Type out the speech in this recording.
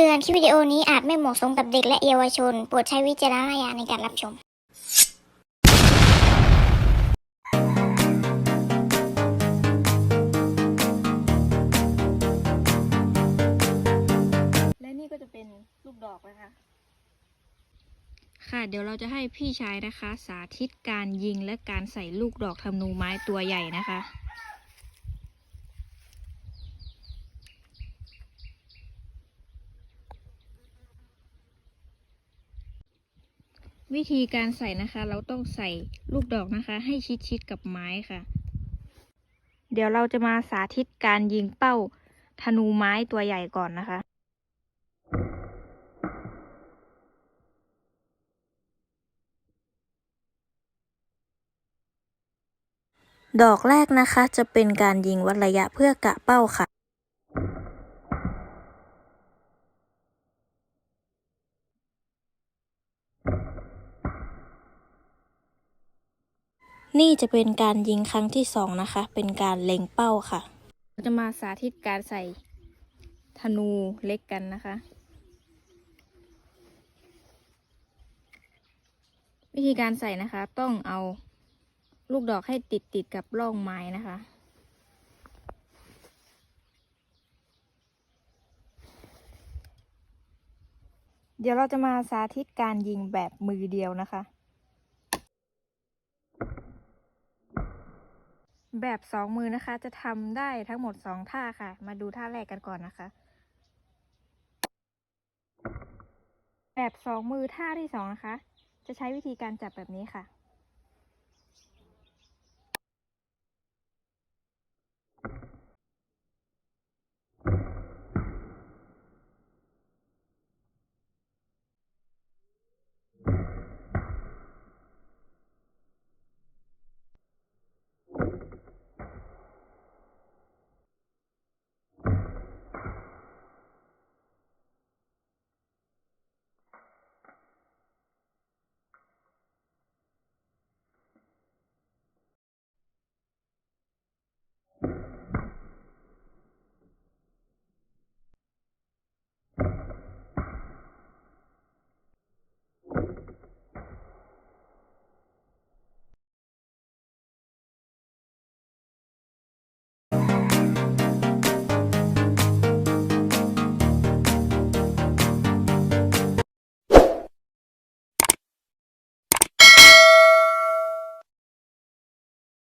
ตือนคลิปวิดีโอนี้อาจไม่เหมาะสมกับเด็กและเยาวชน โปรดใช้วิจารณญาณในการรับชม และนี่ก็จะเป็นลูกดอกนะคะ ค่ะเดี๋ยวเราจะให้พี่ชายนะคะ สาธิตการยิงและการใส่ลูกดอกธนูไม้ตัวใหญ่นะคะ วิธีการใส่นะคะ เราต้องใส่ลูกดอกนะคะ ให้ชิดๆกับไม้ค่ะ เดี๋ยวเราจะมาสาธิตการยิงเป้าธนูไม้ตัวใหญ่ก่อนนะคะดอกแรกนะคะจะเป็นการยิงวัดระยะเพื่อกะเป้าค่ะ นี่จะเป็นการยิงครั้งที่สองนะคะ เป็นการเล็งเป้าค่ะเราจะมาสาธิตการใส่ธนูเล็กกันนะคะ วิธีการใส่นะคะ ต้องเอาลูกดอกให้ติดติดกับร่องไม้นะคะเดี๋ยวเราจะมาสาธิตการยิงแบบมือเดียวนะคะ แบบสองมือนะคะ จะทำได้ทั้งหมดสองท่าค่ะ มาดูท่าแรกกันก่อนนะคะ แบบสองมือท่าที่สองนะคะ จะใช้วิธีการจับแบบนี้ค่ะ